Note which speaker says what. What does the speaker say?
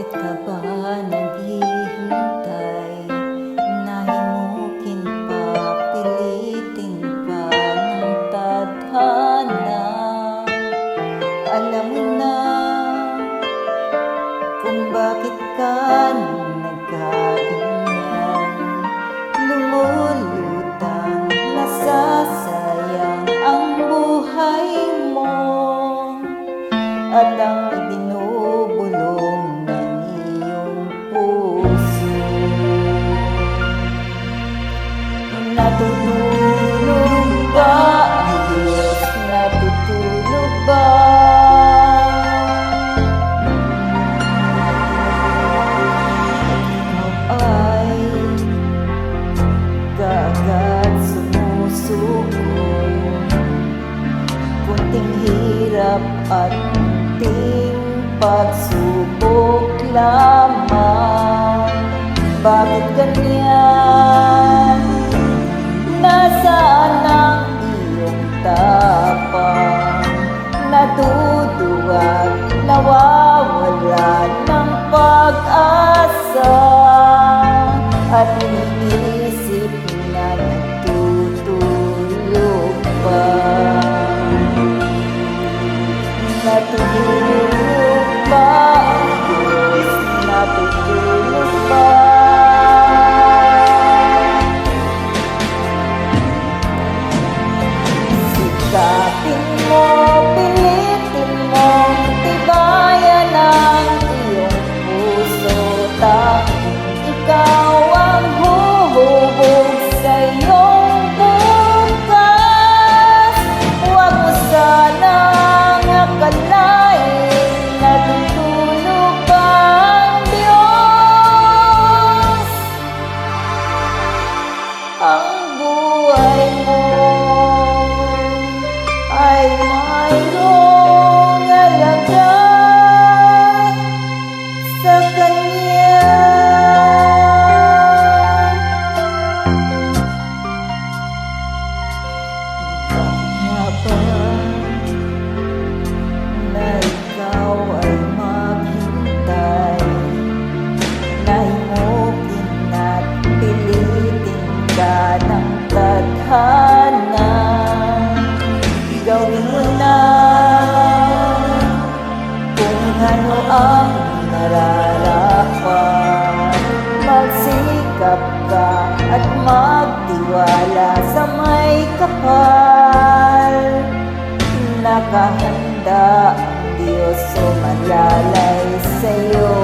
Speaker 1: Bakit ka ba naghihintay? Nahimukin pa, pilitin pa ng tadhana Alam mo na kung bakit ka nagkaganyan hirap at kunting pagsubok lamang Bakit ganyan? Nasaan ang iyong tapang? Natutuwag, nawawala ng pag-asa Thank you. At magtiwala sa may kapal. Nakahanda ang Diyos sumalalay sa'yo